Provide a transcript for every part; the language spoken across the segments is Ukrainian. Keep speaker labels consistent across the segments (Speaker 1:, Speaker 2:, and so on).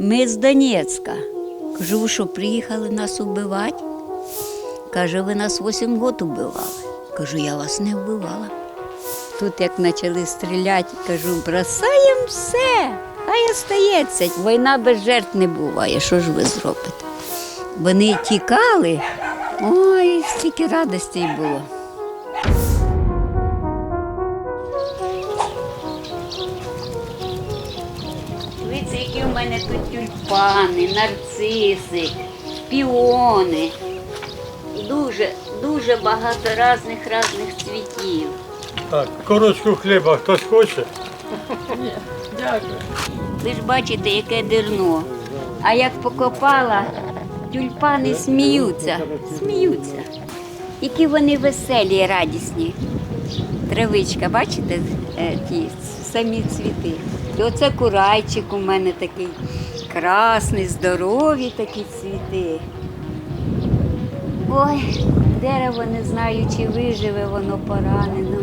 Speaker 1: Ми з Донецька. Кажу, що, приїхали нас убивати? Каже, ви нас 8 років убивали. Кажу, я вас не вбивала. Тут як почали стріляти, кажу, бросаємо все, хай остається. Війна без жертв не буває. Що ж ви зробите? Вони тікали. Ой, стільки радості було. Які в мене тут тюльпани, нарциси, піони. Дуже, дуже багато різних різних цвітів.
Speaker 2: Так, корочку хліба хтось хоче? Дякую.
Speaker 1: Ви ж бачите, яке дерно. А як покопала, тюльпани сміються, сміються. Які вони веселі і радісні. Травичка, бачите, е, ті самі цвіти. І оце курайчик у мене такий красний, здорові такі цвіти. Ой, дерево не знаю, чи виживе, воно поранено.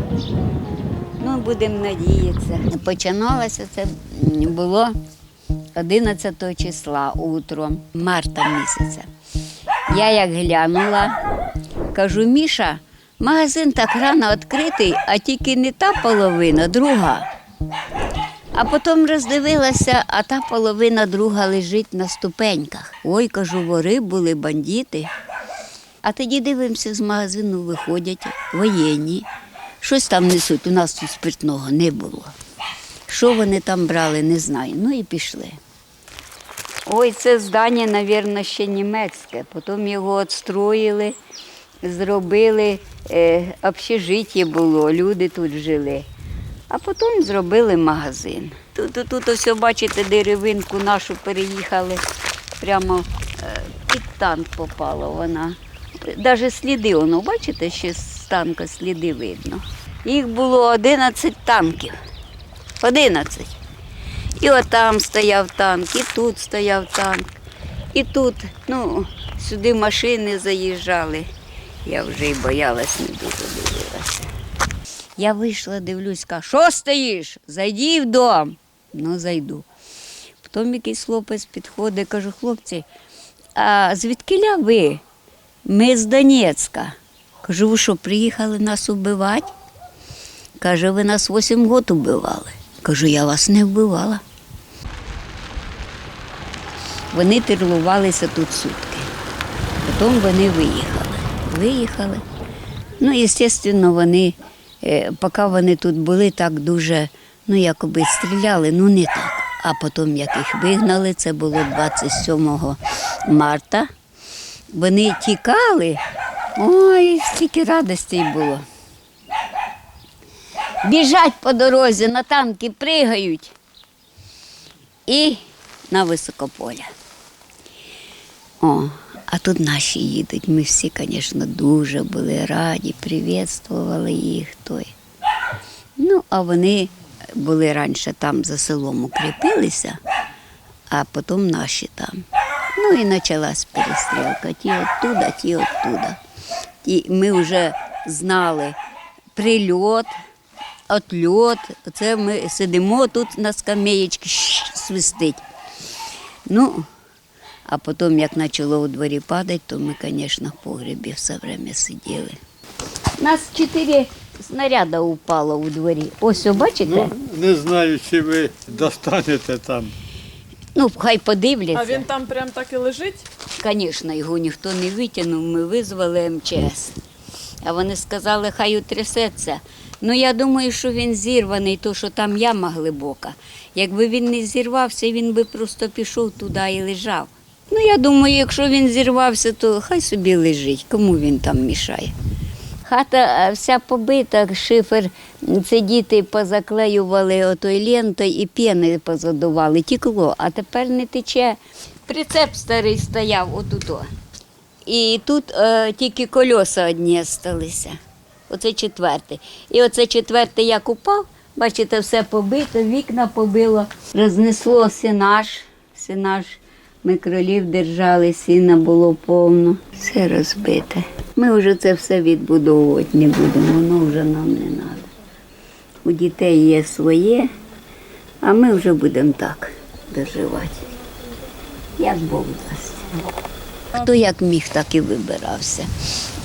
Speaker 1: Ну, будемо надіятися. Починалося це було 11 числа утром, марта місяця. Я як глянула, кажу, Міша, магазин так рано відкритий, а тільки не та половина, друга. А потім роздивилася, а та половина друга лежить на ступеньках. Ой, кажу, вори були, бандити. А тоді дивимося, з магазину виходять воєнні. Щось там несуть. У нас тут спиртного не було. Що вони там брали, не знаю. Ну і пішли. Ой, це здання, мабуть, ще німецьке. Потім його відстроїли, зробили е, общежиття було, люди тут жили. А потім зробили магазин. Тут, тут, тут ось, бачите, деревинку нашу переїхали. Прямо е, під танк попала вона. Навіть сліди, воно, бачите, ще з танка сліди видно. Їх було 11 танків. 11. І отам стояв танк, і тут стояв танк, і тут, ну, сюди машини заїжджали. Я вже й боялась, не дуже дивилася. Я вийшла, дивлюсь, кажу, що стоїш? Зайди в дом. Ну, зайду. Потім якийсь хлопець підходить, кажу, хлопці, а звідкиля ви? Ми з Донецька. Кажу, ви що, приїхали нас убивати? Каже, ви нас 8 років убивали. Кажу, я вас не вбивала. Вони терлувалися тут сутки. Потім вони виїхали. Виїхали. Ну, звісно, вони, поки вони тут були, так дуже, ну, якоби стріляли, ну не так. А потім, як їх вигнали, це було 27 марта. Вони тікали. Ой, стільки радостей було. Біжать по дорозі, на танки пригають і на високополя. О, а тут наші їдуть. Ми всі, звісно, дуже були раді, привітствували їх. Той. Ну, а вони були раніше там за селом укріпилися, а потім наші там. Ну і почалась перестрілка. Ті оттуда, ті оттуда. І ми вже знали прильот, отльот. Це ми сидимо тут на скамеєчці, свистить. Ну, а потім, як почало у дворі падати, то ми, звісно, в погребі все время сиділи. Нас чотири снаряди упало у дворі. Ось, о, бачите?
Speaker 2: Ну, не знаю, чи ви достанете там.
Speaker 1: Ну, хай подивляться.
Speaker 3: А він там прям так і лежить?
Speaker 1: Звісно, його ніхто не витягнув, ми визвали МЧС. А вони сказали, хай утрясеться. Ну, я думаю, що він зірваний, то що там яма глибока. Якби він не зірвався, він би просто пішов туди і лежав. Ну, я думаю, якщо він зірвався, то хай собі лежить, кому він там мішає. Хата вся побита, шифер, це діти позаклеювали отой лентою і піни позадували, тікло, а тепер не тече. Прицеп старий стояв отут. І тут е, тільки кольоса одні залишилися. Оце четвертий. І оце четвертий як упав, бачите, все побито, вікна побило, рознесло сінаж, сінаж. Ми кролів держали, сіна було повно, все розбите. Ми вже це все відбудовувати не будемо, воно вже нам не треба. У дітей є своє, а ми вже будемо так доживати. як Бог дасть. Хто як міг, так і вибирався.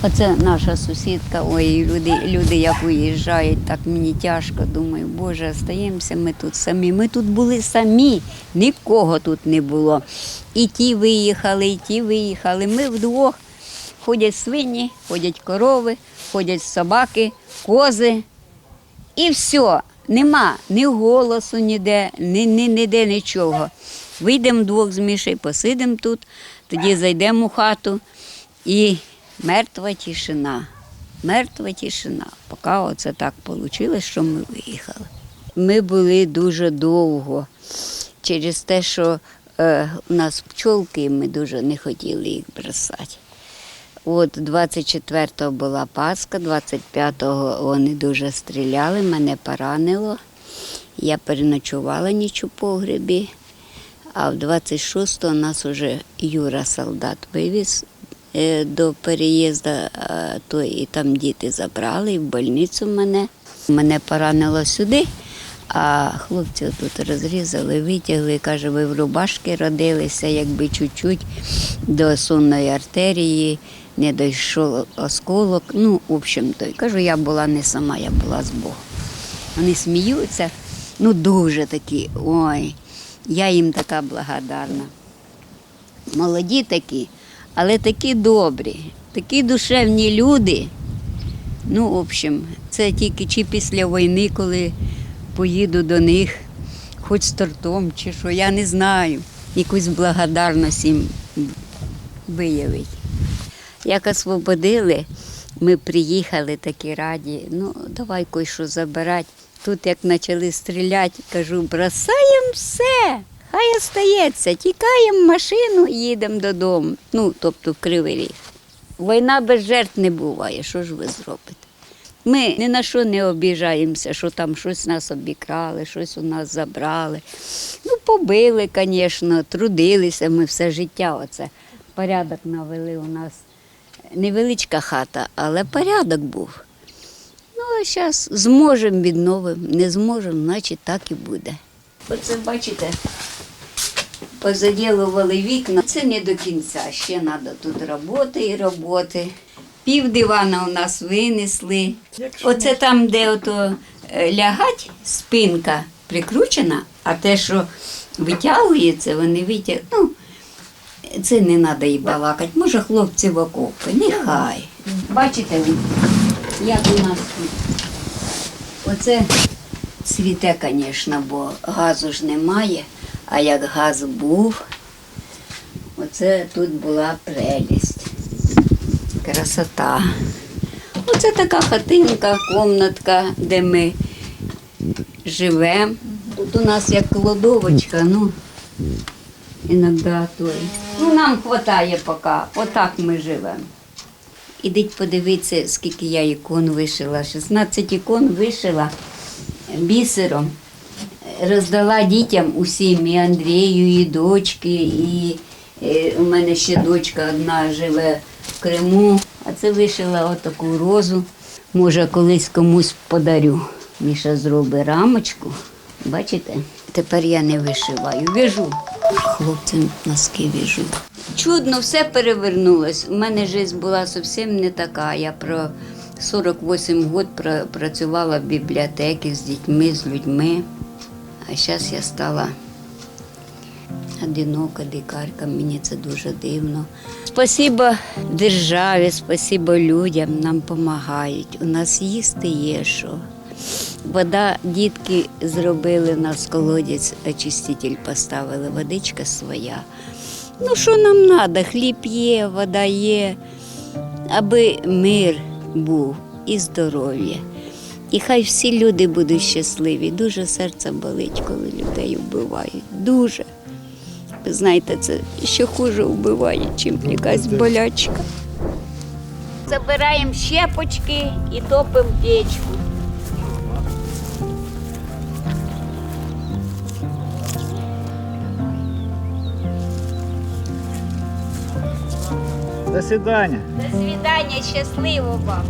Speaker 1: Оце наша сусідка, ой, люди, люди як виїжджають, так мені тяжко. Думаю, Боже, остаємося ми тут самі. Ми тут були самі, нікого тут не було. І ті виїхали, і ті виїхали. Ми вдвох ходять свині, ходять корови, ходять собаки, кози. І все, нема ні голосу ніде, ні, ні, ніде нічого. Вийдемо вдвох з Мішею, посидимо тут, тоді зайдемо у хату і мертва тишина. Мертва тишина. Поки оце так вийшло, що ми виїхали. Ми були дуже довго через те, що е, у нас пчолки, ми дуже не хотіли їх бросати. От 24-го була Пасха, 25-го вони дуже стріляли, мене поранило. Я переночувала ніч у погребі, а в 26-го нас уже Юра солдат вивіз до переїзду, то і там діти забрали, і в больницю мене. Мене поранило сюди, а хлопці тут розрізали, витягли, каже, ви в рубашки родилися, якби чуть-чуть до сонної артерії не дійшов осколок. Ну, в общем, то кажу, я була не сама, я була з Богом. Вони сміються, ну дуже такі, ой, я їм така благодарна. Молоді такі, але такі добрі, такі душевні люди. Ну, в общем, це тільки чи після війни, коли поїду до них, хоч з тортом, чи що, я не знаю. Якусь благодарність їм виявить. Як освободили, ми приїхали такі раді, ну давай кое-що забирати. Тут як почали стріляти, кажу, бросаємо все, хай остається, тікаємо в машину, їдемо додому. Ну, тобто в Кривий Ріг. Війна без жертв не буває, що ж ви зробите? Ми ні на що не обіжаємося, що там щось нас обікрали, щось у нас забрали. Ну, побили, звісно, трудилися ми все життя. Оце порядок навели у нас. Невеличка хата, але порядок був. Ну, а зараз зможемо відновимо, не зможемо, значить так і буде. Оце бачите, позаділували вікна. Це не до кінця. Ще треба тут роботи і роботи. Пів дивана у нас винесли. Оце там, де ото е, лягать, спинка прикручена, а те, що витягується, вони витягують. Ну, це не треба і балакати. Може, хлопці в окопи, нехай. Бачите ви, як у нас тут. Оце цвіте, звісно, бо газу ж немає, а як газ був, оце тут була прелість. Красота. Оце така хатинка, комнатка, де ми живемо. Тут у нас як кладовочка, ну, іноді той. Ну, нам вистачає поки, отак ми живемо. Ідіть подивіться, скільки я ікон вишила. 16 ікон вишила бісером. Роздала дітям усім, і Андрію, і дочки, і е, у мене ще дочка одна живе в Криму. А це вишила отаку розу. Може, колись комусь подарю. Міша зробить рамочку. Бачите? Тепер я не вишиваю. В'яжу. Хлопцям носки в'яжу. Чудно, все перевернулось. У мене життя була зовсім не така. Я про 48 років працювала в бібліотеці з дітьми, з людьми. А зараз я стала одинока дикарка, мені це дуже дивно. Спасибо державі, спасибо людям, нам допомагають. У нас їсти є що. Вода, дітки зробили нас колодязь, очиститель поставили, водичка своя. Ну, що нам треба? Хліб є, вода є, аби мир був і здоров'я. І хай всі люди будуть щасливі. Дуже серце болить, коли людей вбивають. Дуже. Ви знаєте, це ще хуже вбиває, чим якась болячка. Забираємо щепочки і топимо печку.
Speaker 3: До свидания.
Speaker 1: До свидання, щасливо вам.